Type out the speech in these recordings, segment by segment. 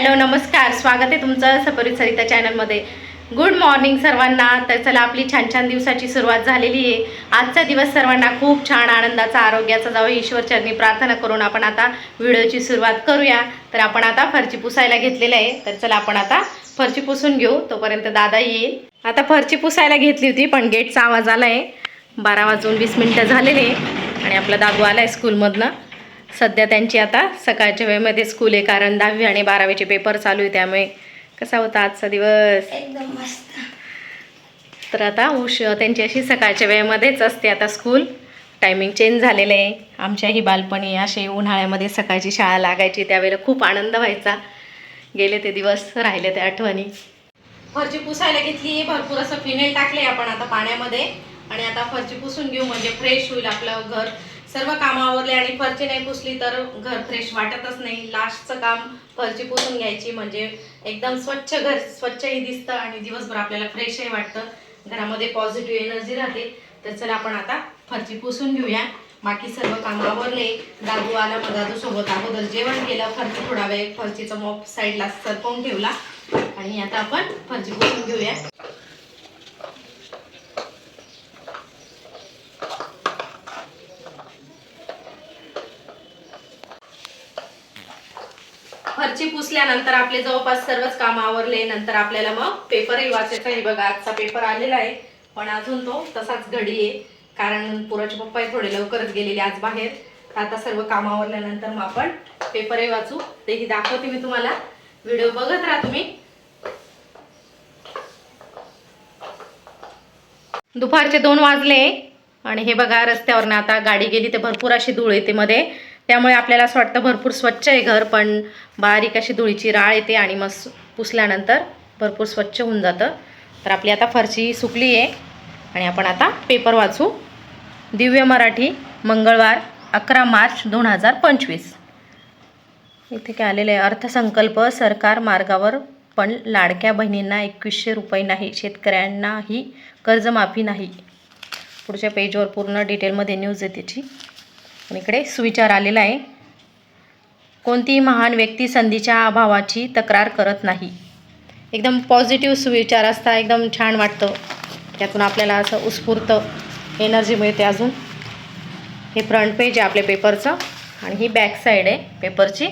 Hello नमस्कार. स्वागत आहे तुमचं सपरित सरिता चॅनलमध्ये. गुड मॉर्निंग सर्वांना. तर चला आपली छान छान दिवसाची सुरुवात झालेली आहे. आजचा दिवस सर्वांना खूप छान आनंदाचा आरोग्याचा जावं. ईश्वरचरणी प्रार्थना करून आपण आता व्हिडिओची सुरुवात करूया. तर आपण आता फरची पुसायला घेतलेलं आहे. तर चला आपण आता फरची पुसून घेऊ. तोपर्यंत दादा येईल. आता फरची पुसायला घेतली होती पण गेटचा आवाज आला आहे बारा वाजून वीस मिनटं झालेले. आणि आपला दादू आला आहे स्कूलमधनं. सध्या त्यांची आता सकाळच्या वेळेमध्ये स्कूल आहे कारण दहावी आणि बारावीचे पेपर चालू आहे त्यामुळे कसा होता आजचा दिवस? एकदम मस्त. तर आता उश त्यांची अशी सकाळच्या वेळेमध्येच असते आता स्कूल टायमिंग चेंज झालेलं आहे. आमच्याही बालपणी असे उन्हाळ्यामध्ये सकाळची शाळा लागायची त्यावेळेला खूप आनंद व्हायचा. गेले ते दिवस राहिले ते आठवणी. फरची पुसायला घेतली भरपूर असं फिनेल टाकले आपण आता पाण्यामध्ये. आणि आता फरची पुसून घेऊ म्हणजे फ्रेश होईल आपलं घर. सर्व कामं आवरले आणि फरची नाही पुसली तर घर फ्रेश वाटतच नाही. लास्टचं काम फरची पुसून घ्यायची म्हणजे एकदम स्वच्छ घर स्वच्छही दिसतं आणि दिवसभर आपल्याला फ्रेशही वाटतं. घरामध्ये पॉझिटिव्ह एनर्जी राहते. तर चला आपण आता फरची पुसून घेऊया. बाकी सर्व काम आवरले. दादू आला मग दादू सोबत अगोदर जेवण केलं. फरची थोडा वेळ फरचीचा मॉप साईडला सरपवून ठेवला. आणि आता आपण फरची पुसून घेऊया. फरची पुसल्यानंतर आपले जवळपास सर्वच काम आवरले नंतर आपल्याला मग पेपरही वाचायचा आहे. बघा आजचा पेपर आलेला आहे. पण अजून तो तसाच घडी आहे. कारण पुराचे पप्पा थोडे लवकरच गेलेले आज बाहेर. आता सर्व काम आवरल्यानंतर मग आपण पेपरही वाचू. तेही दाखवते मी तुम्हाला. व्हिडिओ बघत राहा तुम्ही. दुपारचे दोन वाजले आणि हे बघा रस्त्यावरनं आता गाडी गेली. तर भरपूर अशी धूळ येते मध्ये. त्यामुळे आपल्याला असं वाटतं भरपूर स्वच्छ आहे घर पण बारीक अशी धुळीची राळ येते आणि मग पुसल्यानंतर भरपूर स्वच्छ होऊन जातं. तर आपली आता फरशी सुकली आहे आणि आपण आता पेपर वाचू. दिव्य मराठी मंगळवार अकरा मार्च दोन हजार पंचवीस. इथे काय आलेलं आहे? अर्थसंकल्प सरकार मार्गावर पण लाडक्या बहिणींना एकवीसशे रुपये नाही शेतकऱ्यांनाही कर्जमाफी नाही. पुढच्या पेजवर पूर्ण डिटेलमध्ये न्यूज आहे त्याची आणि इकडे सुविचार आलेला आहे. कोणतीही महान व्यक्ती संधीच्या अभावाची तक्रार करत नाही. एकदम पॉझिटिव्ह सुविचार असता एकदम छान वाटतं. त्यातून आपल्याला असं उत्स्फूर्त एनर्जी मिळते अजून. हे फ्रंट पेज आहे आपल्या पेपरचं आणि ही बॅक साईड आहे पेपरची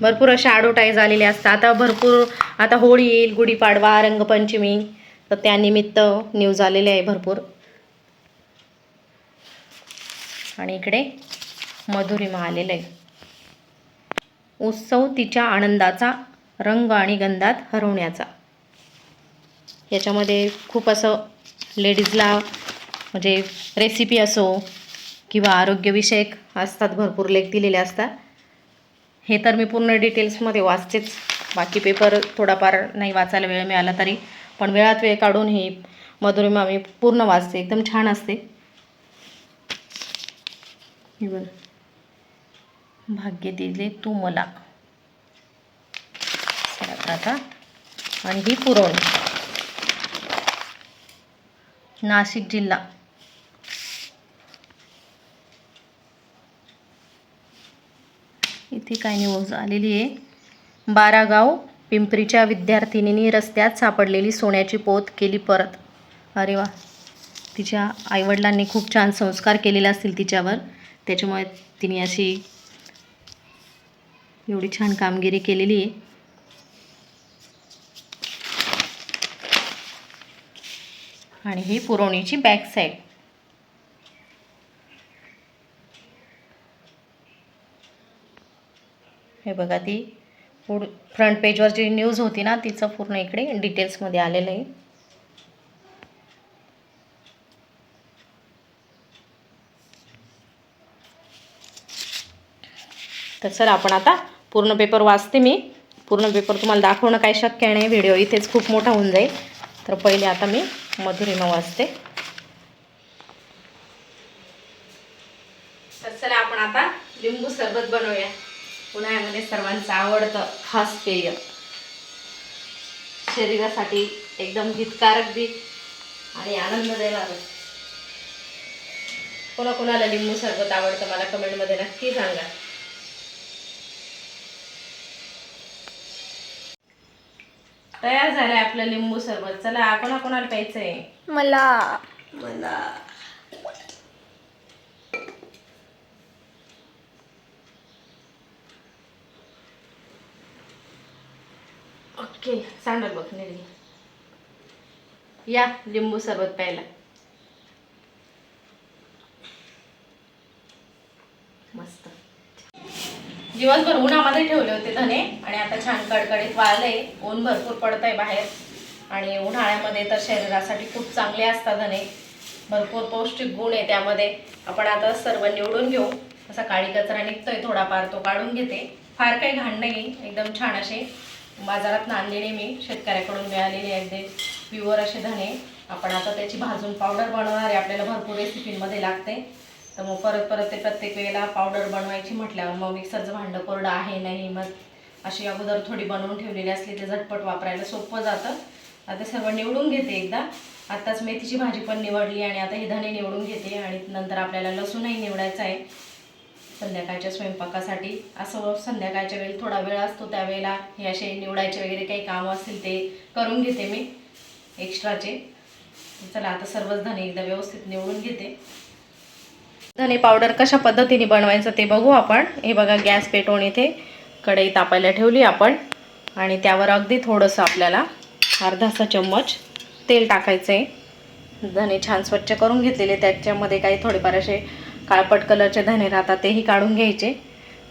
भरपूर अशा ॲडव्हर्टाईज आलेले असतात. आता भरपूर आता होळी येईल गुढीपाडवा रंगपंचमी. तर त्यानिमित्त न्यूज आलेले आहे भरपूर. आणि इकडे मधुरिमा आलेलं आहे. उत्सव तिच्या आनंदाचा रंग आणि गंधात हरवण्याचा. याच्यामध्ये खूप असं लेडीजला म्हणजे रेसिपी असो किंवा आरोग्यविषयक असतात भरपूर लेख दिलेले असतात. हे तर मी पूर्ण डिटेल्समध्ये वाचतेच. बाकी पेपर थोडाफार नाही वाचायला वेळ मिळाला तरी. पण वेळात वेळ काढून ही मधुरिमा मी पूर्ण वाचते. एकदम छान असते. हे भाग्य दिले तू मला. आता. आणि ही पुरवणी. नाशिक जिल्हा. इथे काय न्यूज आलेली आहे? बारागाव पिंपरीच्या विद्यार्थिनींनी रस्त्यात सापडलेली सोन्याची पोत केली परत. अरे वा. तिच्या आईवडिलांनी खूप छान संस्कार केलेले असतील तिच्यावर. त्याच्यामुळे तिने अशी एवढी छान कामगिरी केलेली आहे. आणि ही पुरवणीची बॅक साईड हे बघा ती पुढ फ्रंट पेजवर जी न्यूज होती ना तिचं पूर्ण इकडे डिटेल्समध्ये आलेलं आहे. तर चला आपण आता पूर्ण पेपर वाचते मी. पूर्ण पेपर तुम्हाला दाखवणं काही शक्य नाही. व्हिडिओ इथेच खूप मोठा होऊन जाईल. तर पहिले आता मी मधुरिमा वाचते. तर चला आपण आता लिंबू सरबत बनवूया. उन्हाळ्यामध्ये सर्वांचं आवडतं खास पेय. शरीरासाठी एकदम हितकारक बी आणि आनंद देणार कोणाकोणाला लिंबू सरबत आवडतं मला कमेंटमध्ये नक्की सांगा. तयार झालंय आपलं लिंबू सरबत. चला कोणा कोणाला प्यायचंय? मला. मला. ओके सांडल बघ निर्गी या लिंबू सरबत प्यायला मस्त दिवसभर उन्हामध्ये ठेवले होते धने आणि आता छान कडकडीत वाळले ऊन भरपूर पडतंय बाहेर. आणि उन्हाळ्यामध्ये तर शरीरासाठी खूप चांगले असतात धने. भरपूर पौष्टिक गुण आहे त्यामध्ये. आपण आता सर्व निवडून घेऊ. असा काळी कचरा निघतोय थोडाफार तो काढून घेते. फार काही घाण नाही एकदम छान असे. बाजारात आणलेले मी शेतकऱ्याकडून मिळालेले अगदी प्युअर असे धने. आपण आता त्याची भाजून पावडर बनवणार आहे. आपल्याला भरपूर रेसिपींमध्ये लागते. तर मग परत परत ते प्रत्येक वेळेला पावडर बनवायची म्हटल्यावर मग मिक्सरचं भांडं कोरडं आहे नाही मग अशी अगोदर थोडी बनवून ठेवलेली असली ते झटपट वापरायला सोपं जातं. आता सर्व निवडून घेते एकदा. आत्ताच मेथीची भाजी पण निवडली आणि आता हे धणे निवडून घेते आणि नंतर आपल्याला लसूणही निवडायचं आहे. संध्याकाळच्या स्वयंपाकासाठी असं संध्याकाळच्या वेळी थोडा वेळ असतो त्यावेळेला हे असे निवडायचे वगैरे काही कामं असतील ते करून घेते मी. एक्स्ट्राचे. चला आता सर्वच धणे एकदा व्यवस्थित निवडून घेते. धने पावडर कशा पद्धतीने बनवायचं ते बघू आपण. हे बघा गॅस पेटवून इथे कढई तापायला ठेवली आपण. आणि त्यावर अगदी थोडंसं आपल्याला अर्धासा चम्मच तेल टाकायचं आहे धने छान स्वच्छ करून घेतलेले. त्याच्यामध्ये काही थोडेफार असे काळपट कलरचे धने राहतात तेही काढून घ्यायचे.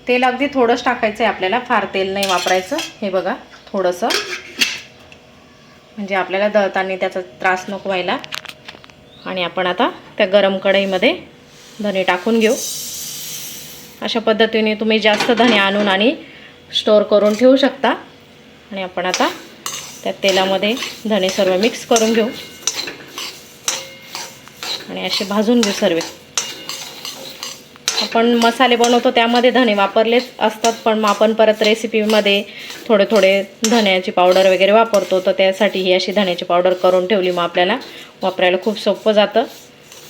तेल अगदी थोडंच टाकायचं आहे आपल्याला. फार तेल नाही वापरायचं. हे बघा थोडंसं. म्हणजे आपल्याला दळताना त्याचा त्रास नको व्हायला. आणि आपण आता त्या गरम कढईमध्ये धने टाकून घेऊ. अशा पद्धतीने तुम्ही जास्त धने आणून आणि स्टोअर करून ठेवू शकता. आणि आपण आता त्या तेलामध्ये धने सर्व मिक्स करून घेऊ. आणि असे भाजून घेऊ सर्व. आपण मसाले बनवतो त्यामध्ये धने वापरलेच असतात पण मग आपण परत रेसिपीमध्ये थोडे थोडे धण्याची पावडर वगैरे वापरतो तर त्यासाठी ही अशी धण्याची पावडर करून ठेवली मग आपल्याला. वापरायला खूप सोपं जातं.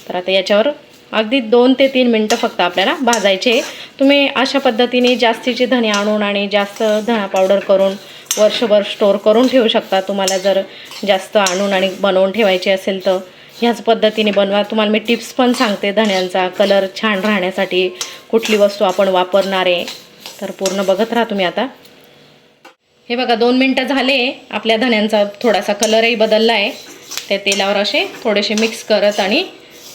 तर आता याच्यावर अगदी दोन ते तीन मिनटं फक्त आपल्याला भाजायचे. तुम्ही अशा पद्धतीने जास्तीचे धने आणून आणि जास्त धणा पावडर करून वर्षभर स्टोअर करून ठेवू शकता. तुम्हाला जर जास्त आणून आणि बनवून ठेवायचे असेल तर ह्याच पद्धतीने बनवा. तुम्हाला मी टिप्स पण सांगते धण्यांचा. कलर छान राहण्यासाठी कुठली वस्तू आपण वापरणार आहे. तर पूर्ण बघत राहा तुम्ही आता. हे बघा दोन मिनटं झाले. आपल्या धण्यांचा थोडासा कलरही बदलला आहे त्या तेलावर असे थोडेसे मिक्स करत आणि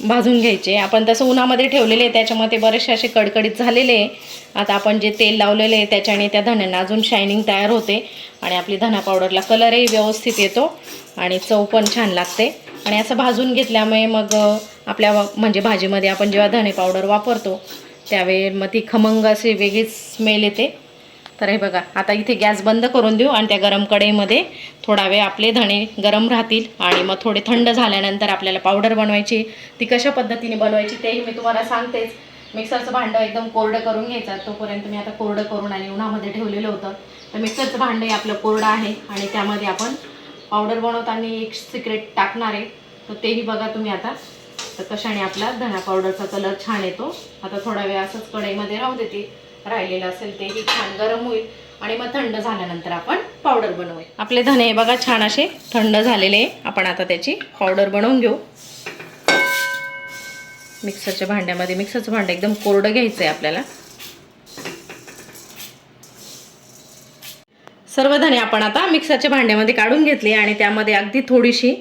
भाजून घ्यायचे. आपण तसं उन्हामध्ये ठेवलेले आहे त्याच्यामुळे ते बरेचसे असे कडकडीत झालेले आहे. आता आपण जे तेल लावलेले आहे त्याच्याने त्या धण्यांना अजून शायनिंग तयार होते. आणि आपली धना पावडरला कलरही व्यवस्थित येतो. आणि चव पण छान लागते. आणि असं भाजून घेतल्यामुळे मग आपल्या म्हणजे भाजीमध्ये आपण जेव्हा धणे पावडर वापरतो त्यावेळी मग ती खमंग अशी वेगळीच स्मेल येते. तर हे बघा आता इथे गॅस बंद करून देऊ आणि त्या गरम कढईमध्ये थोडा वेळ आपले धणे गरम राहतील आणि मग थोडे थंड झाल्यानंतर आपल्याला पावडर बनवायची. ती कशा पद्धतीने बनवायची तेही मी तुम्हाला सांगतेच. मिक्सरचं भांडं एकदम कोरडं करून घ्यायचं. तोपर्यंत मी आता कोरडं करून आणि उन्हामध्ये ठेवलेलं होतं. तर मिक्सरचं भांडं हे आपलं कोरडं आहे आणि त्यामध्ये आपण पावडर बनवताना एक सिक्रेट टाकणार आहे. तर तेही बघा तुम्ही आता. तर कशाने आपला धना पावडरचा कलर छान येतो. आता थोडा वेळ असंच कढईमध्ये राहू देते. राहिलेलं असेल तेही छान गरम होईल आणि मग थंड झाल्यानंतर आपण पावडर बनवू आपले धने हे बघा छान असे थंड झालेले आहे. आपण आता त्याची पावडर बनवून घेऊ. मिक्सरच्या भांड्यामध्ये मिक्सरचं भांडं एकदम कोरडं घ्यायचं आहे आपल्याला. सर्व धने आपण आता मिक्सरच्या भांड्यामध्ये काढून घेतले आणि त्यामध्ये अगदी थोडीशी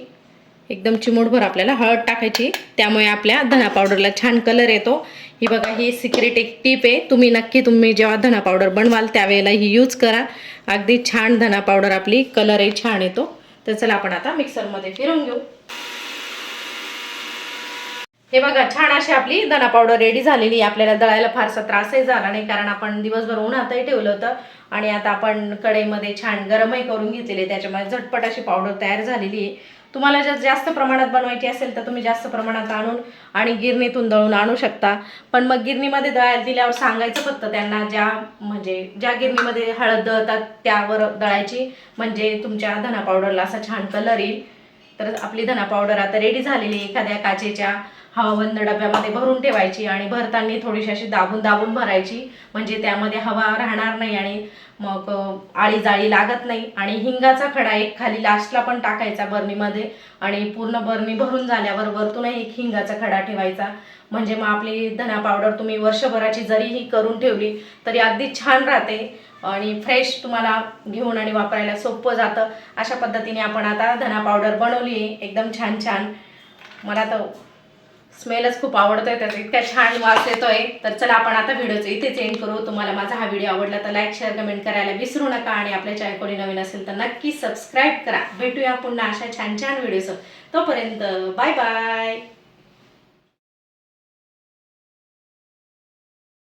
एकदम चिमूटभर आपल्याला हळद टाकायची त्यामुळे आपल्या धना पावडरला छान कलर येतो. ही बघा ही सिक्रेट एक टीप आहे. तुम्ही नक्की तुम्ही जेव्हा धना पावडर बनवाल त्यावेळेला ही यूज करा. अगदी छान धना पावडर आपली कलरही छान येतो. तर चला आपण आता मिक्सरमध्ये फिरवून घेऊ. हे बघा छान अशी आपली धना पावडर रेडी झालेली आपल्याला दळायला फारसा त्रासही झाला नाही कारण आपण दिवसभर उन्हातही ठेवलं होतं. आणि आता आपण कढईमध्ये छान गरमही करून घेतलेली आहे. त्याच्यामुळे झटपट अशी पावडर तयार झालेली आहे. तुम्हाला जर जास्त प्रमाणात बनवायची असेल तर तुम्ही जास्त प्रमाणात आणून आणि गिरणीतून दळून आणू शकता. पण मग गिरणीमध्ये दळायला दिल्यावर सांगायचं फक्त त्यांना ज्या म्हणजे ज्या गिरणीमध्ये हळद दळतात त्यावर दळायची. म्हणजे तुमच्या धना पावडरला असा छान कलर येईल. तर आपली धना पावडर आता रेडी झालेली एखाद्या काचेच्या. हवाबंद डब्यामध्ये भरून ठेवायची आणि भरताना थोडीशी अशी दाबून दाबून भरायची. म्हणजे त्यामध्ये हवा राहणार नाही आणि मग आळी जाळी लागत नाही. आणि हिंगाचा खडा एक खाली लास्टला पण टाकायचा बर्नीमध्ये आणि पूर्ण बर्नी भरून झाल्यावर वरतूनही एक हिंगाचा खडा ठेवायचा. म्हणजे मग आपली धना पावडर तुम्ही वर्षभराची जरीही करून ठेवली तरी अगदी छान राहते. आणि फ्रेश तुम्हाला घेऊन आणि वापरायला सोपं जातं. अशा पद्धतीने आपण आता धना पावडर बनवली आहे एकदम छान छान. मला तर स्मेलच खूप आवडतोय त्याचा इतका छान वास येतोय. तर चला आपण आता व्हिडिओचं इथेच एंड करू. तुम्हाला माझा हा व्हिडिओ आवडला तर लाईक शेअर कमेंट करायला विसरू नका आणि आपल्या चॅनल कोणी नवीन असेल तर नक्की सबस्क्राईब करा. भेटूया पुन्हा अशा छान छान व्हिडिओसह तोपर्यंत बाय बाय